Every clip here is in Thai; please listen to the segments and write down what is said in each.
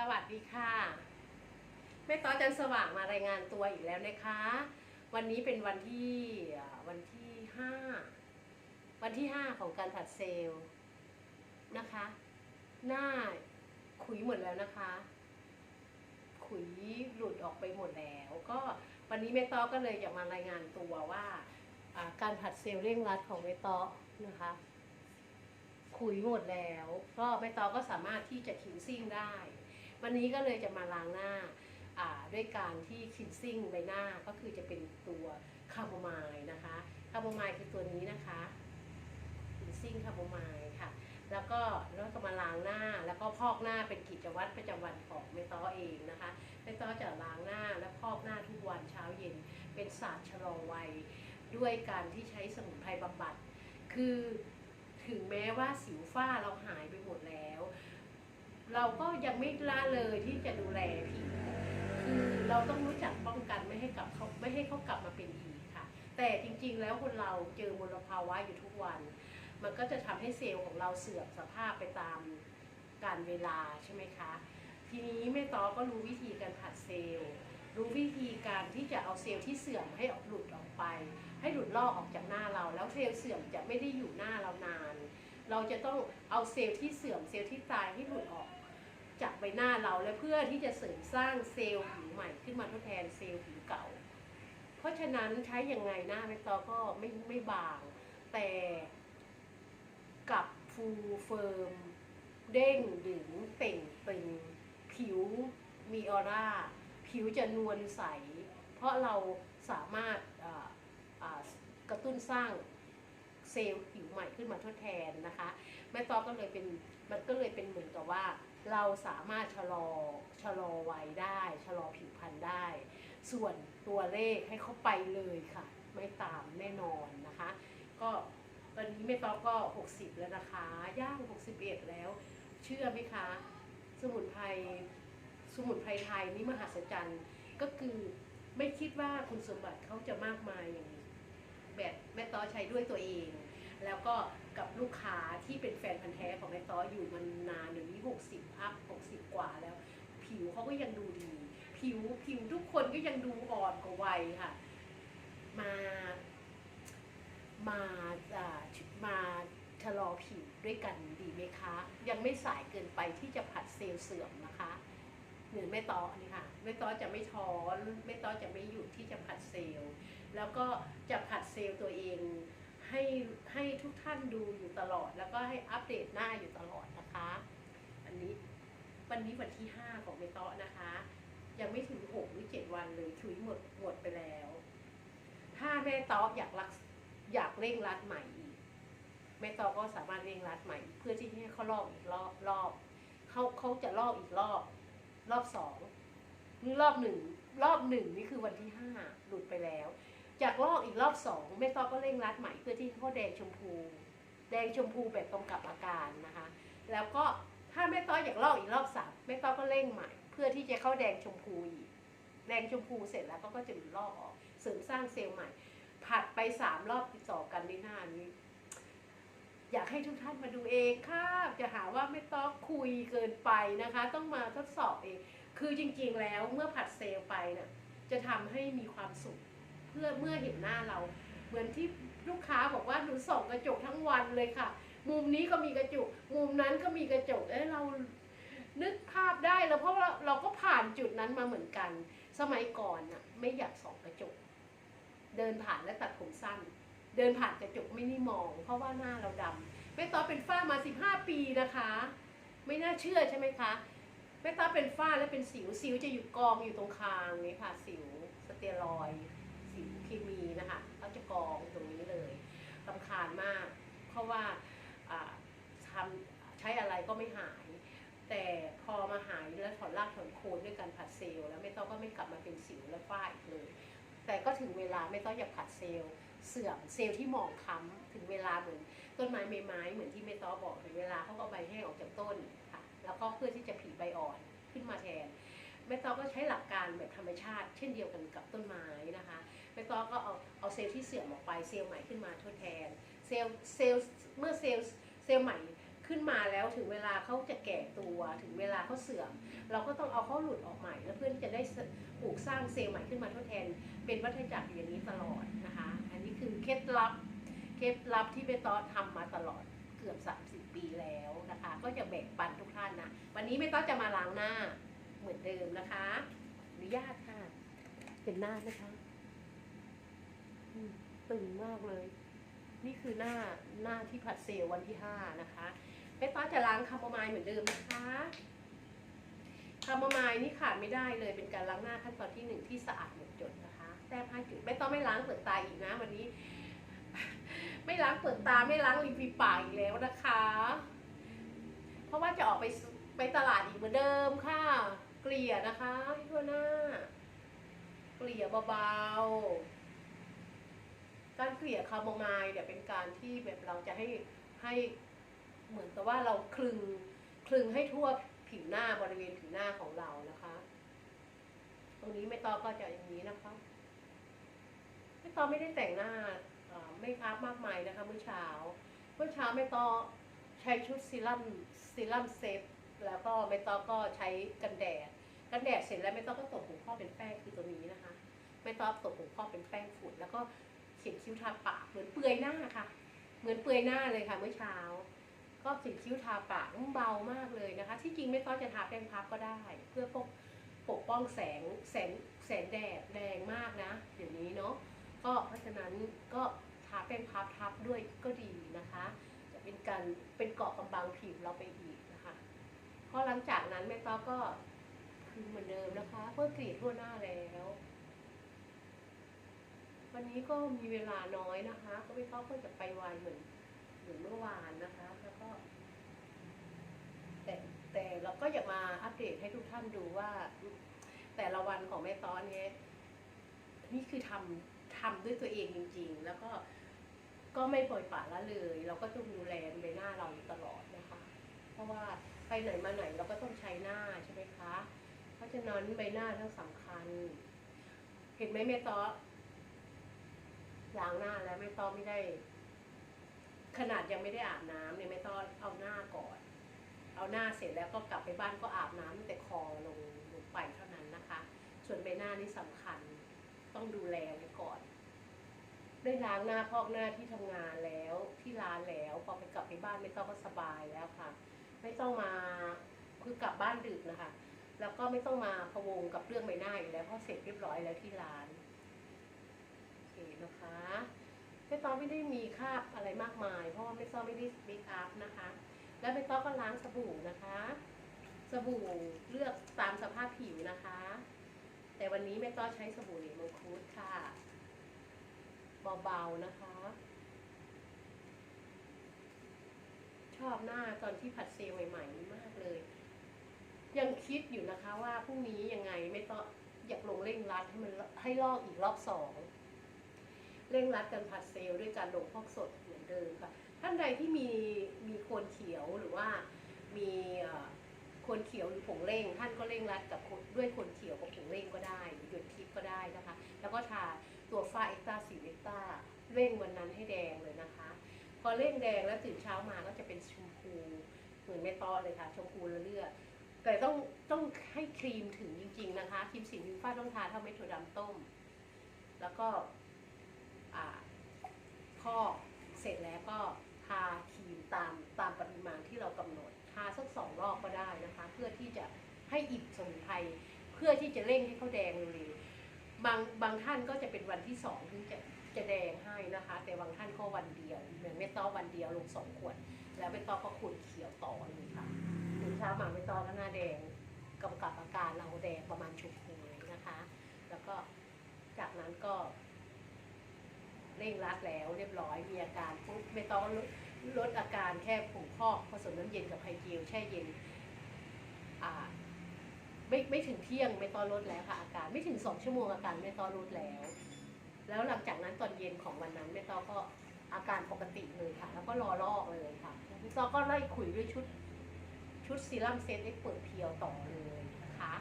สวัสดีค่ะ แม่ต้อจันสว่างมารายงานตัวอีกแล้วนะคะ วันนี้เป็นวันที่วันที่ห้าวันที่ห้าของการผัดเซลล์นะคะ หน้าขุยหมดแล้วนะคะ ขุยหลุดออกไปหมดแล้ว ก็วันนี้แม่ต้อก็เลยจะมารายงานตัวว่าการผัดเซลล์เร่งรัดของแม่ต้อนะคะขุยหมดแล้ว ก็แม่ตอก็สามารถที่จะคินซิ่งได้ วันนี้ก็เลยจะมาล้างหน้าด้วยการที่คินซิ่งใบหน้าก็คือจะเป็นตัวคาโมไมล์นะคะคาโมไมล์คือตัวนี้นะคะคินซิ่งคาโมไมล์ค่ะ แล้วก็แล้วก็มาล้างหน้าแล้วก็พอกหน้าเป็นกิจวัตรประจำวันของแม่ต้อเองนะคะแม่ต้อจะล้างหน้าและพอกหน้าทุกวันเช้าเย็น เป็นศาสตร์ชะลอวัย ด้วยการที่ใช้สมุนไพรบำบัด คือถึงแม้ว่าสิวฝ้าเราหายไปหมดแล้ว เราก็ยังไม่ละเลยที่จะดูแลผิวคือเราต้องรู้จักป้องกันไม่ให้กลับเขาไม่ให้เขากลับมาเป็นอีกค่ะ แต่จริงๆแล้วคนเราเจอมลภาวะอยู่ทุกวัน มันก็จะทำให้เซลล์ของเราเสื่อมสภาพไปตามการเวลาใช่ไหมคะ ทีนี้แม่ต้อก็รู้วิธีการผัดเซลล์ รู้วิธีการที่จะเอาเซลล์ที่เสื่อมให้ออกหลุดออกไป ให้หลุดลอกออกจากหน้าเรา แล้วเซลล์เสื่อมจะไม่ได้อยู่หน้าเรานาน เราจะต้องเอาเซลล์ที่เสื่อมเซลล์ที่ตายให้หลุดออก จากใบหน้าเราและเพื่อที่จะเสริมสร้างเซลล์ผิวใหม่ขึ้นมาทดแทนเซลล์ผิวเก่า เพราะฉะนั้นใช้ยังไงหน้าแม่ตอก็ไม่ไม่บาง แต่กลับฟูเฟิร์มเด้งดึงเต่งตึงผิวมีออร่า ผิวจะนวลใส เพราะเราสามารถกระตุ้นสร้างเซลล์ผิวใหม่ขึ้นมาทดแทนนะคะ แม่ตอก็เลยเป็น มันก็เลยเป็นเหมือนกับว่า เราสามารถชะลอชะลอไวัยได้ชะลอผิวพรรณได้ ส่วนตัวเลขให้เขาไปเลยค่ะ ไม่ตามแน่นอนนะคะ ก็ตอนนี้แม่ตอก็ 60 แล้วนะคะ ย่าง 61 แล้ว เชื่อไหมคะ สมุนไพรสมุนไพรไทยนี่มหัศจรรย์ก็คือไม่คิดว่าคุณสมบัติเขาจะมากมายอย่างนี้แบบแม่ต้อใช้ด้วยตัวเอง แล้วก็กับลูกค้าที่เป็นแฟนพันธ์แท้ของแม่ต้ออยู่มันนานเดี๋ยวนี้60อัพ60กว่าแล้ว ผิวเขาก็ยังดูดี ผิวผิวทุกคนก็ยังดูอ่อนกว่าวัยค่ะ มา มาอ่ามาชะลอผิวด้วยกันดีไหมคะ ยังไม่สายเกินไปที่จะผัดเซลล์เสื่อมนะคะหรือแม่ต้อนี่ค่ะแม่ต้อจะไม่ท้อแม่ต้อจะไม่หยุดที่จะผัดเซลล์แล้วก็จะผัดเซลล์ตัวเอง ให้ให้ทุกท่านดูอยู่ตลอด แล้วก็ให้อัปเดตหน้าอยู่ตลอดนะคะอันนี้วันนี้วันที่5ของเมตาะนะคะ ยังไม่ถึง6หรือ7วันเลยชุยหมดหมดไปแล้ว ถ้าแม่ตออยากรักอยากเร่งรัดใหม่อีกแม่ตอก็สามารถเร่งรัดใหม่ เพื่อที่ให้เขาลอกอีกรอบรอบเขาเขาจะลอกอีกรอบ รอบสองหรือรอบหนึ่งรอบหนึ่งนี่คือวันที่ห้าหลุดไปแล้ว จากลอกอีกรอบสองแม่ต้อก็เร่งรัดใหม่เพื่อที่เขาแดงชมพู แดงชมพูแบบตรงกับอาการนะคะ แล้วก็ถ้าแม่ต้ออยากลอกอีกรอบสามแม่ต้อก็เร่งใหม่ เพื่อที่จะเข้าแดงชมพูอีกแดงชมพูเสร็จแล้วก็ก็จะลอกออกเสริมสร้างเซลล์ใหม่ ผัดไปสามรอบติดต่อกันในหน้านี้ อยากให้ทุกท่านมาดูเองค่ะจะหาว่าไม่ต้องคุยเกินไปนะคะ ต้องมาทดสอบเอง คือจริงๆแล้วเมื่อผัดเซลล์ไปน่ะจะทำให้มีความสุข พื่อเมื่อเห็นหน้าเรา เหมือนที่ลูกค้าบอกว่าหนูส่องกระจกทั้งวันเลยค่ะ มุมนี้ก็มีกระจก มุมนั้นก็มีกระจกเอ้เรานึกภาพได้แล้วเพราะว่าเราก็ผ่านจุดนั้นมาเหมือนกัน สมัยก่อนน่ะไม่อยากส่องกระจก เดินผ่านและตัดผมสั้น เดินผ่านกระจกไม่ได้มอง เพราะว่าหน้าเราดำแม่ต้อเป็นฝ้ามา 15 ปีนะคะ ไม่น่าเชื่อใช่ไหมคะแม่ต้อเป็นฝ้าและเป็นสิวสิวจะอยู่กองอยู่ตรงคางนี้ค่ะ สิวสเตียรอย ด์สิวเคมีนะคะเขาจะกองตรงนี้เลยลำคาญมาก เพราะว่าทำใช้อะไรก็ไม่หาย แต่พอมาหายแล้วถอนรากถอนโคนด้วยการผัดเซลล์แล้วไม่ต้องก็ไม่กลับมาเป็นสิวและฝ้าอีกเลย แต่ก็ถึงเวลาไม่ต้องอย่าผัดเซลล์เสื่อมเซลล์ที่หมองค้ำถึงเวลาเหมือนต้นไม้ใบไม้เหมือนที่เมต้อบอกถึงเวลาเขาก็ใบแห้งออกจากต้นค่ะแล้วก็เพื่อที่จะผีใบอ่อนขึ้นมาแทนเมต้อก็ใช้หลักการแบบธรรมชาติ เช่นเดียวกันกับต้นไม้นะคะ เมต้อก็เอาเอาเซลล์ที่เสื่อมออกไปเซลล์ใหม่ขึ้นมาทดแทน เซลล์เซลล์เมื่อเซลล์เซลล์ใหม่ขึ้นมาแล้วถึงเวลาเขาจะแก่ตัวถึงเวลาเขาเสื่อม เราก็ต้องเอาเขาหลุดออกใหม่ แล้วเพื่อที่จะได้ปลูกสร้างเซลล์ใหม่ขึ้นมาทดแทน เป็นวัฏจักรอย่างนี้ตลอดนะคะ อันนี้คือเคล็ดลับเคล็ดลับที่เบตอทำมาตลอดเกือบ 30 ปีแล้วนะคะ ก็จะแบ่งปันทุกท่านนะวันนี้เบตอจะมาล้างหน้าเหมือนเดิมนะคะอนุญาตค่ะเป็นหน้านะคะ ตึงมากเลย นี่คือหน้าหน้าที่ผัดเซลล์วันที่ห้านะคะเบตอจะล้างคาโมไมล์เหมือนเดิมนะคะคาโมไมล์นี่ขาดไม่ได้เลยเป็นการล้างหน้าขั้นตอนที่หนึ่งที่สะอาดหมดจดนะคะ แต้มห้าจุดไม่ต้องไม่ล้างเปลือกตาอีกนะวันนี้ ไม่ล้างเปลือกตาไม่ล้างริมฝีปากอีกแล้วนะคะ เพราะว่าจะออกไปไปตลาดอีกเหมือนเดิมค่ะ เกลี่ยนะคะทั่วหน้า เกลี่ยเบาๆ การเกลี่ยคาโมไมล์เนี่ยเป็นการที่แบบเราจะให้ให้เหมือนกับว่าเราคลึงคลึงให้ทั่วผิวหน้าบริเวณผิวหน้าของเรานะคะ ตรงนี้ไม่ต้อก็จะอย่างนี้นะคะไม่ต้อไม่ได้แต่งหน้าไม่อัพมากมายนะคะเมื่อเช้า เมื่อเช้าไม่ต้อใช้ชุดซีรั่มซีรั่มเซฟแล้วก็ไม่ต้อก็ใช้กันแดดกันแดดเสร็จแล้วไม่ต้อก็ตบหูข้อเป็นแป้งคือตัวนี้นะคะ ไม่ต้อตบหูข้อเป็นแป้งฝุ่นแล้วก็ ขียนคิ้วทาปากเหมือนเปลือยหน้าค่ะ เหมือนเปลือยหน้าเลยค่ะเมื่อเช้า ก็เขียนคิ้วทาปากเบามากเลยนะคะ ที่จริงไม่ต้องจะทาแป้งพับก็ได้ เพื่อปกปกป้องแสงแสงแสงแดดแรงมากนะเดี๋ยวนี้เนาะก็เพราะฉะนั้นก็ทาแป้งพับทับด้วยก็ดีนะคะ จะเป็นการเป็นเกาะกำบังผิวเราไปอีกนะคะพอหลังจากนั้นแม่ต้อก็คือเหมือนเดิมนะคะเพื่อกรีดทั่วหน้าแล้ว วันนี้ก็มีเวลาน้อยนะคะ ก็ไม่ต้อก็จะไปไวเหมือนเหมือนเมื่อวานนะคะ แล้วก็ แต่แต่เราก็อยากมาอัปเดตให้ทุกท่านดูว่า แต่ละวันของแม่ต้อนเนี้ยนี่คือทำทำด้วยตัวเองจริง ๆ แล้วก็ก็ไม่ปล่อยปละละเลย เราก็ต้องดูแลใบหน้าเราตลอดนะคะ เพราะว่าไปไหนมาไหนเราก็ต้องใช้หน้าใช่ไหมคะ เพราะฉะนั้นใบหน้าทั้งสำคัญ เห็นไหมแม่ต้อ ล้างหน้าแล้วแม่ต้อไม่ได้ ขนาดยังไม่ได้อาบน้ำเนี่ยไม่ต้องเอาหน้าก่อน เอาหน้าเสร็จแล้วก็กลับไปบ้านก็อาบน้ำแต่คอลงลงไปเท่านั้นนะคะ ส่วนใบหน้านี่สำคัญ ต้องดูแลไว้ก่อนได้ล้างหน้าพอกหน้าที่ทำงานแล้วที่ร้านแล้วพอไปกลับไปบ้านไม่ต้องก็สบายแล้วค่ะ ไม่ต้องมาคือกลับบ้านดึกนะคะ แล้วก็ไม่ต้องมาพะวงกับเรื่องใบหน้าอีกแล้วเพราะเสร็จเรียบร้อยแล้วที่ร้าน เคนะคะแม่ต้อไม่ได้มีคราบอะไรมากมาย เพราะว่าแม่ต้อไม่ได้เมคอัพนะคะ แล้วแม่ต้อก็ล้างสบู่นะคะ สบู่เลือกตามสภาพผิวนะคะ แต่วันนี้แม่ต้อใช้สบู่เหลวมังคุดค่ะเบาๆนะคะ ชอบหน้าตอนที่ผัดเซลใหม่ๆนี่มากเลย ยังคิดอยู่นะคะว่าพรุ่งนี้ยังไงไม่ต้องอยากลงเร่งรัดให้มันให้ลอกอีกรอบสอง เร่งรัดการผัดเซลล์ด้วยการลงพอกสดเหมือนเดิมค่ะ ท่านใดที่มีมีโคนเขียวหรือว่ามีโคนเขียวหรือผงเร่ง ท่านก็เร่งรัดกับด้วยโคนเขียวกับผงเร่งก็ได้หรือหยดทิพก็ได้นะคะ แล้วก็ทาตัวฝ้าเอ็กตาสีเอ็กตาเร่งวันนั้นให้แดงเลยนะคะ พอเร่งแดงแล้วตื่นเช้ามาก็จะเป็นชมพูเหมือนแม่ต้อเลยค่ะชมพูละเลือดแต่ต้องต้องให้ครีมถึงจริง ๆ นะคะครีมสีผิวฟ้าต้องทาเท่าเม็ดถั่วดำต้ม แล้วก็ อ่าพอกเสร็จแล้วก็ทาครีมตามตามปริมาณที่เรากำหนด ทาสักสองรอบก็ได้นะคะ เพื่อที่จะ ให้อิ่มสมุนไพรเพื่อที่จะเร่งให้เขาแดงเร็วๆบางบางท่านก็จะเป็นวันที่สองถึงจะจะแดงให้นะคะ แต่บางท่านก็วันเดียวเหมือนไม่ต้อวันเดียวลงสองขวด แล้วไม่ต้อก็ขวดเขียวต่อเลยค่ะถึงเช้ามาไม่ต้อก็หน้าแดงกำกับอาการเราแดงประมาณชมพูเลยนะคะ แล้วก็จากนั้นก็เร่งรัดแล้วเรียบร้อยมีอาการปุ๊บไม่ต้องลดอาการแค่ผงพอกผสมน้ำเย็นกับไฮเจลแช่เย็นอ่า ไม่ไม่ถึงเที่ยงไม่ต้องลดแล้วค่ะอาการไม่ถึงสองชั่วโมงอาการไม่ต้องลดแล้ว แล้วหลังจากนั้นตอนเย็นของวันนั้นไม่ตอก็อาการปกติเลยค่ะ แล้วก็รอลอกเลยค่ะไม่ตอก็ไล่ขุยด้วยชุดชุดซีรั่มเซตเอ็กเปิดเพียวต่อเลยนะคะ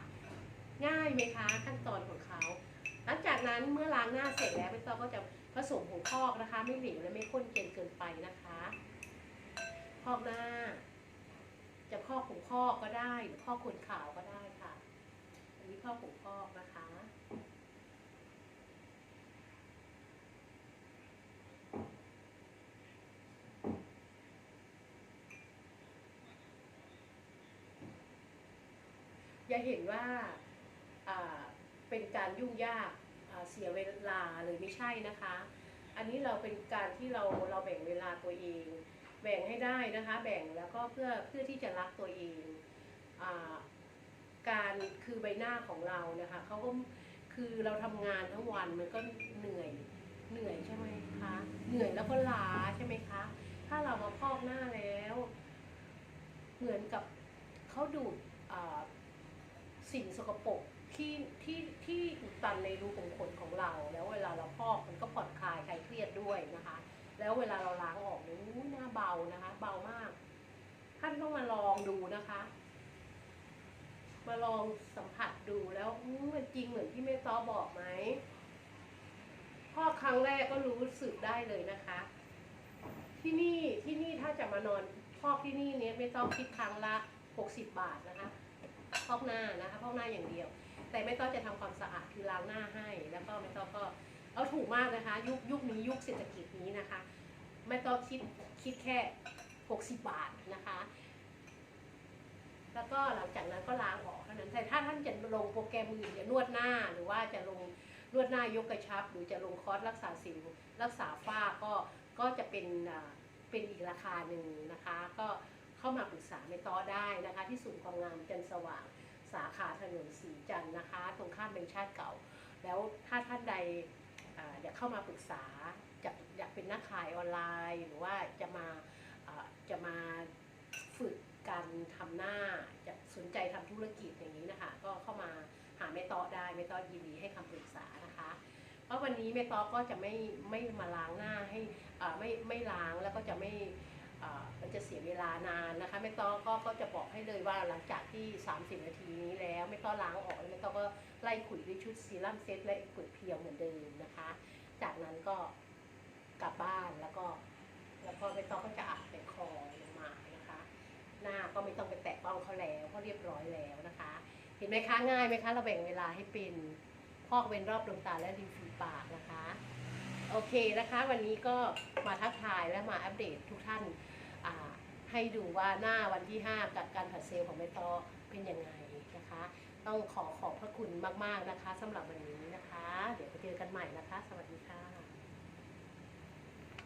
ง่ายไหมคะขั้นตอนของเขาหลังจากนั้นเมื่อล้างหน้าเสร็จแล้วไม่ตอก็จะผสมผงพอกนะคะ ไม่เหลวและไม่ข้นเกินเกินไปนะคะพอกหน้า จะพอกผงพอกก็ได้หรือพอกขนขาวก็ได้ นนี้พอกผงพอกนะคะอย่าเห็นว่าเป็นการยุ่งยากเสียเวลาเลยไม่ใช่นะคะ อันนี้เราเป็นการที่เราเราแบ่งเวลาตัวเอง แบ่งให้ได้นะคะ แบ่งแล้วก็เพื่อเพื่อที่จะรักตัวเองอ การคือใบหน้าของเรานะคะเขาก็คือเราทำงานทั้งวันมันก็เหนื่อยเหนื่อยใช่ไหมคะเหนื่อยแล้วก็ล้าใช่ไหมคะ ถ้าเรามาพอกหน้าแล้ว เหมือนกับเขาดูดสิ่งสกปรกที่ที่ที่อุดตันในรูขุมขนของเรา แล้วเวลาเราพอกมันก็ผ่อนคลายคลายเครียดด้วยนะคะ แล้วเวลาเราล้างออกเนี่ยหน้าเบานะคะ เบามาก ท่านต้องมาลองดูนะคะ มาลองสัมผัสดูแล้วมันจริงเหมือนที่แม่ต้อบอกไหมพ่อครั้งแรกก็รู้สึกได้เลยนะคะ ที่นี่ที่นี่ถ้าจะมานอนพอกที่นี่เนี่ยไม่ต้องคิดครั้งละ 60 บาทนะคะพอกหน้านะคะพอกหน้าอย่างเดียว แต่ไม่ต้องจะทำความสะอาดคือล้างหน้าให้ แล้วก็ไม่ต้องก็เอาถูกมากนะคะ ยุคยุคนี้ยุคเศรษฐกิจนี้นะคะ ไม่ต้องคิดคิดแค่ 60 บาทนะคะ แล้วก็หลังจากนั้นก็ล้างออกเท่านั้นแต่ถ้าท่านจะลงโปรแกรมอื่นจะนวดหน้าหรือว่าจะลงนวดหน้ายกกระชับ หรือจะลงคอร์สรักษาสิวรักษาฝ้าก็ก็จะเป็นเป็นอีกราคาหนึ่งนะคะ ก็เข้ามาปรึกษาในต่อได้นะคะ ที่ศูนย์ความงามจันทร์สว่างสาขาถนนสีจันนะคะ ตรงข้ามเบงชาติเก่า แล้วถ้าท่านใดอยากเข้ามาปรึกษาอยากอยากเป็นนักขายออนไลน์ หรือว่าจะมาอ่าจะมาฝึก การทำหน้าจะสนใจทำธุรกิจอย่างนี้นะคะ ก็เข้ามาหาแม่ต้อได้แม่ต้อยินดีให้คำปรึกษานะคะเพราะวันนี้แม่ต้อก็จะไม่ไม่มาล้างหน้าให้อ่าไม่ไม่ล้างแล้วก็จะไม่อ่ามันจะเสียเวลานานนะคะไม่ต้อก็ก็จะบอกให้เลยว่าหลังจากที่ 30 นาทีนี้แล้วไม่ต้อล้างออกแล้วไม่ต้อก็ไล่ขุยด้วยชุดซีรั่มเซตและขุยเพียวเหมือนเดิมนะคะ จากนั้นก็กลับบ้านแล้วก็ แล้วก็ไม่ต้อก็จะอาบแต่คอลงมานะคะ หน้าก็ไม่ต้องไปแตะต้องเขาแล้วเขาเรียบร้อยแล้วนะคะ เห็นไหมคะง่ายไหมคะ เราแบ่งเวลาให้เป็นพอกเว้นรอบดวงตาและริมฝีปากนะคะ โอเคนะคะ วันนี้ก็มาทักทายและมาอัปเดตทุกท่านให้ดูว่าหน้าวันที่ 5 กับการผัดเซลล์ของใบตอเป็นยังไงนะคะ ต้องขอขอบพระคุณมาก ๆ นะคะสำหรับวันนี้นะคะ เดี๋ยวไปเจอกันใหม่นะคะ สวัสดีค่ะ